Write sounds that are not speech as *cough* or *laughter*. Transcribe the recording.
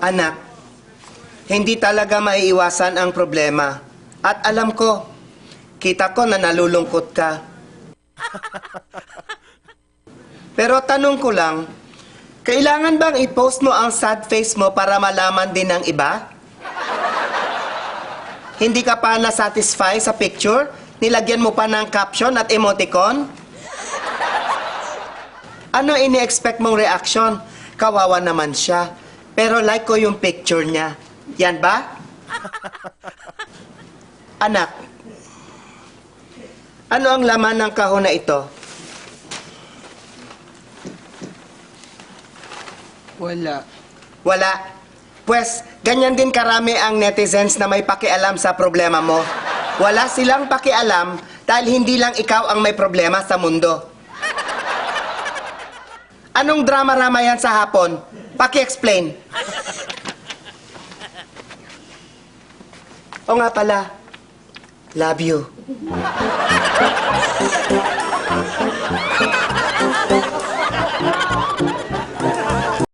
Anak, hindi talaga maiiwasan ang problema. At alam ko, kita ko na nalulungkot ka. *laughs* Pero tanong ko lang, kailangan bang i-post mo ang sad face mo para malaman din ng iba? Hindi ka pa na-satisfy sa picture? Nilagyan mo pa ng caption at emoticon? Ano ini-expect mong reaction? Kawawa naman siya. Pero like ko yung picture niya. Yan ba? *laughs* Anak, ano ang laman ng kahon na ito? Wala. Wala. Pwes, ganyan din karami ang netizens na may pakialam sa problema mo. Wala silang pakialam dahil hindi lang ikaw ang may problema sa mundo. Anong drama-rama yan sa hapon? Paki-explain. O nga pala, love you.